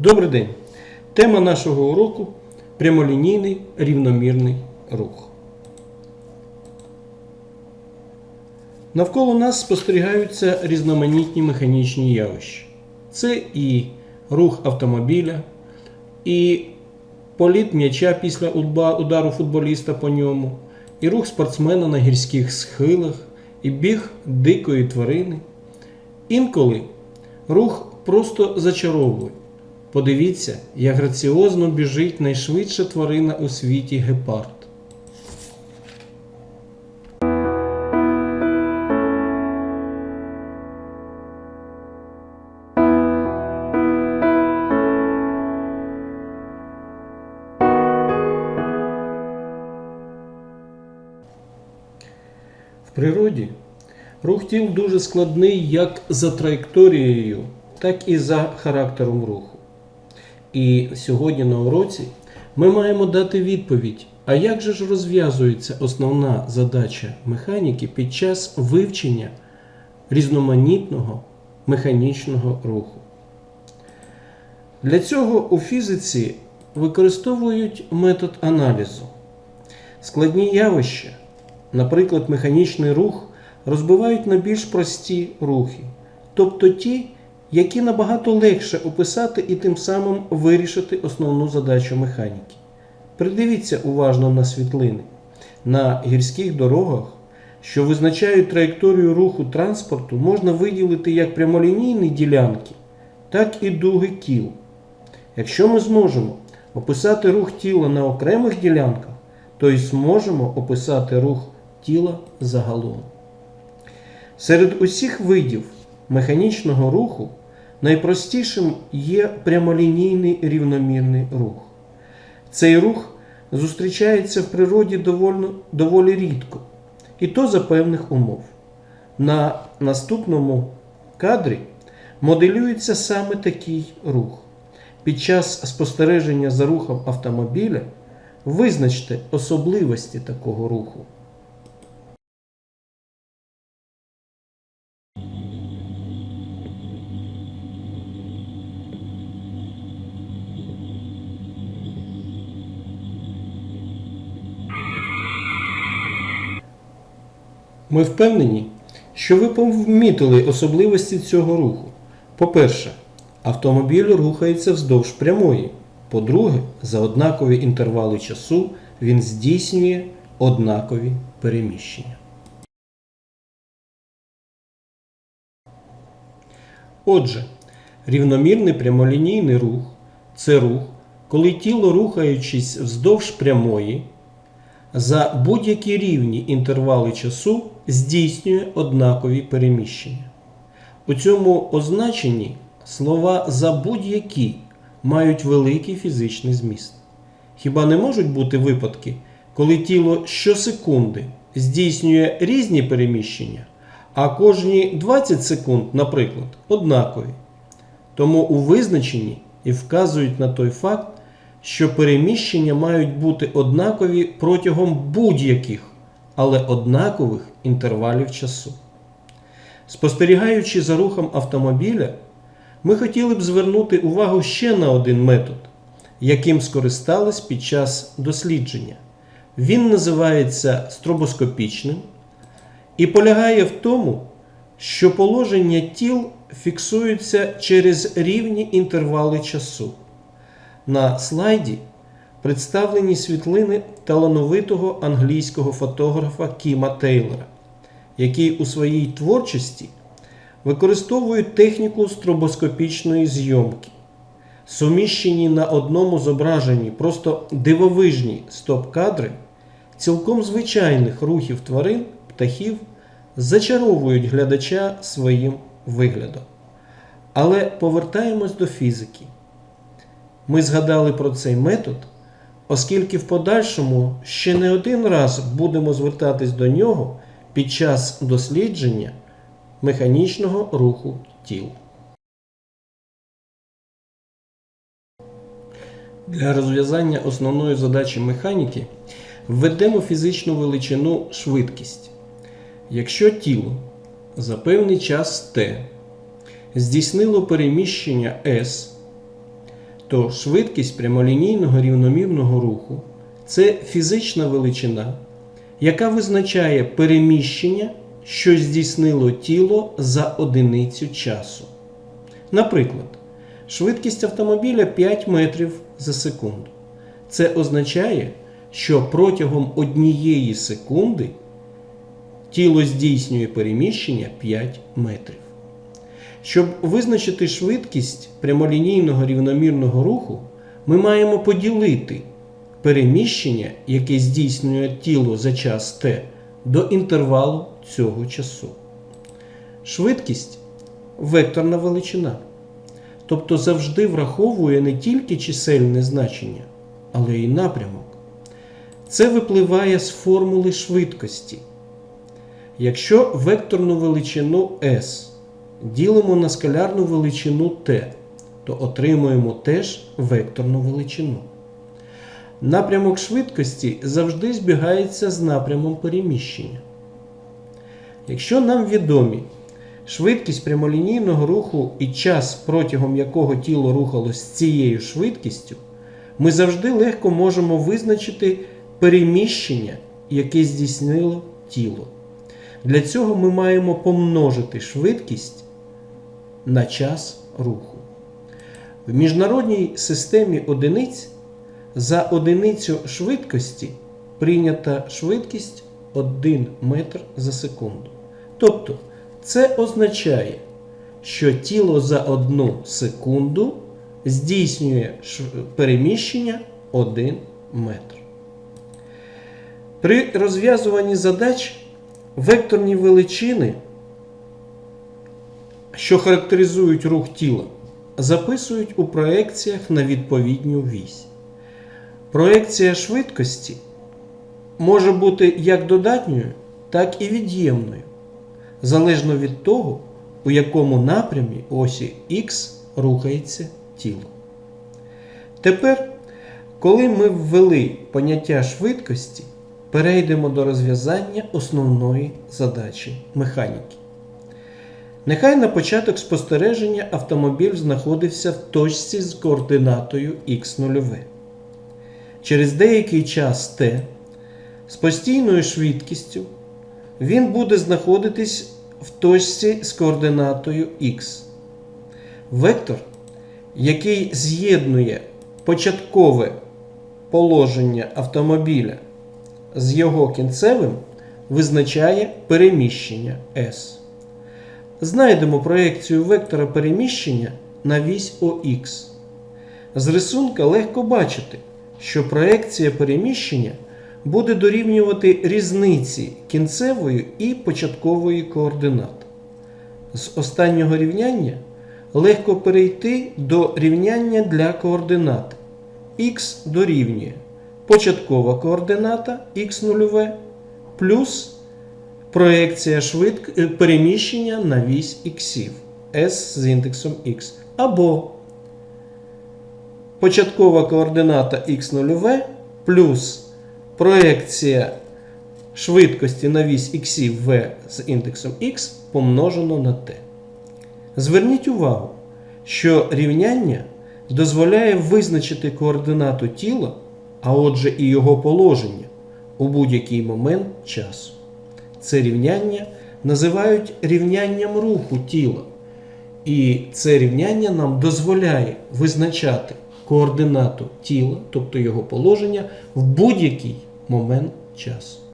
Добрий день! Тема нашого уроку прямолінійний рівномірний рух. Навколо нас спостерігаються різноманітні механічні явища. Це і рух автомобіля, і політ м'яча після удару футболіста по ньому, і рух спортсмена на гірських схилах, і біг дикої тварини. Інколи рух просто зачаровує. Подивіться, як граціозно біжить найшвидша тварина у світі гепард. В природі рух тіл дуже складний як за траєкторією, так і за характером руху. І сьогодні на уроці ми маємо дати відповідь, а як же ж розв'язується основна задача механіки під час вивчення різноманітного механічного руху. Для цього у фізиці використовують метод аналізу. Складні явища, наприклад, механічний рух, розбивають на більш прості рухи, тобто ті, які набагато легше описати і тим самим вирішити основну задачу механіки. Придивіться уважно на світлини. На гірських дорогах, що визначають траєкторію руху транспорту, можна виділити як прямолінійні ділянки, так і дуги кіл. Якщо ми зможемо описати рух тіла на окремих ділянках, то й зможемо описати рух тіла загалом. Серед усіх видів механічного руху найпростішим є прямолінійний рівномірний рух. Цей рух зустрічається в природі доволі, доволі рідко, і то за певних умов. На наступному кадрі моделюється саме такий рух. Під час спостереження за рухом автомобіля визначте особливості такого руху. Ми впевнені, що ви помітили особливості цього руху. По-перше, автомобіль рухається вздовж прямої. По-друге, за однакові інтервали часу він здійснює однакові переміщення. Отже, рівномірний прямолінійний рух це рух, коли тіло, рухаючись вздовж прямої, за будь-які рівні інтервали часу здійснює однакові переміщення. У цьому означенні слова за будь-які мають великий фізичний зміст. Хіба не можуть бути випадки, коли тіло щосекунди здійснює різні переміщення, а кожні 20 секунд, наприклад, однакові? Тому у визначенні і вказують на той факт, що переміщення мають бути однакові протягом будь-яких, але однакових інтервалів часу. Спостерігаючи за рухом автомобіля, ми хотіли б звернути увагу ще на один метод, яким скористались під час дослідження. Він називається стробоскопічним і полягає в тому, що положення тіл фіксуються через рівні інтервали часу. На слайді представлені світлини талановитого англійського фотографа Кіма Тейлора, який у своїй творчості використовує техніку стробоскопічної зйомки. Суміщені на одному зображенні просто дивовижні стоп-кадри цілком звичайних рухів тварин, птахів зачаровують глядача своїм виглядом. Але повертаємось до фізики. Ми згадали про цей метод, оскільки в подальшому ще не один раз будемо звертатись до нього під час дослідження механічного руху тіл. Для розв'язання основної задачі механіки введемо фізичну величину швидкість. Якщо тіло за певний час t здійснило переміщення S, то швидкість прямолінійного рівномірного руху це фізична величина, яка визначає переміщення, що здійснило тіло за одиницю часу. Наприклад, швидкість автомобіля 5 метрів за секунду. Це означає, що протягом однієї секунди тіло здійснює переміщення 5 метрів. Щоб визначити швидкість прямолінійного рівномірного руху, ми маємо поділити переміщення, яке здійснює тіло за час t, до інтервалу цього часу. Швидкість векторна величина, тобто завжди враховує не тільки чисельне значення, але й напрямок. Це випливає з формули швидкості. Якщо векторну величину S ділимо на скалярну величину t, то отримуємо теж векторну величину. Напрямок швидкості завжди збігається з напрямом переміщення. Якщо нам відомі швидкість прямолінійного руху і час, протягом якого тіло рухалось цією швидкістю, ми завжди легко можемо визначити переміщення, яке здійснило тіло. Для цього ми маємо помножити швидкість на час руху. В міжнародній системі одиниць за одиницю швидкості прийнята швидкість 1 метр за секунду. Тобто, це означає, що тіло за одну секунду здійснює переміщення 1 метр. При розв'язуванні задач векторні величини, що характеризують рух тіла, записують у проекціях на відповідню вісь. Проекція швидкості може бути як додатньою, так і від'ємною, залежно від того, у якому напрямі осі Х рухається тіло. Тепер, коли ми ввели поняття швидкості, перейдемо до розв'язання основної задачі механіки. Нехай на початок спостереження автомобіль знаходився в точці з координатою х0. Через деякий час t з постійною швидкістю він буде знаходитись в точці з координатою х. Вектор, який з'єднує початкове положення автомобіля з його кінцевим, визначає переміщення s. Знайдемо проекцію вектора переміщення на вісь ОХ. З рисунка легко бачити, що проекція переміщення буде дорівнювати різниці кінцевої і початкової координат. З останнього рівняння легко перейти до рівняння для координат. Х дорівнює початкова координата х0 плюс проекція швидк... е, переміщення на вісь іксів S з індексом X. Або початкова координата x0 плюс проекція швидкості на вісь іксів v з індексом x помножено на t. Зверніть увагу, що рівняння дозволяє визначити координату тіла, а отже і його положення у будь-який момент часу. Це рівняння називають рівнянням руху тіла. І це рівняння нам дозволяє визначати координату тіла, тобто його положення, в будь-який момент часу.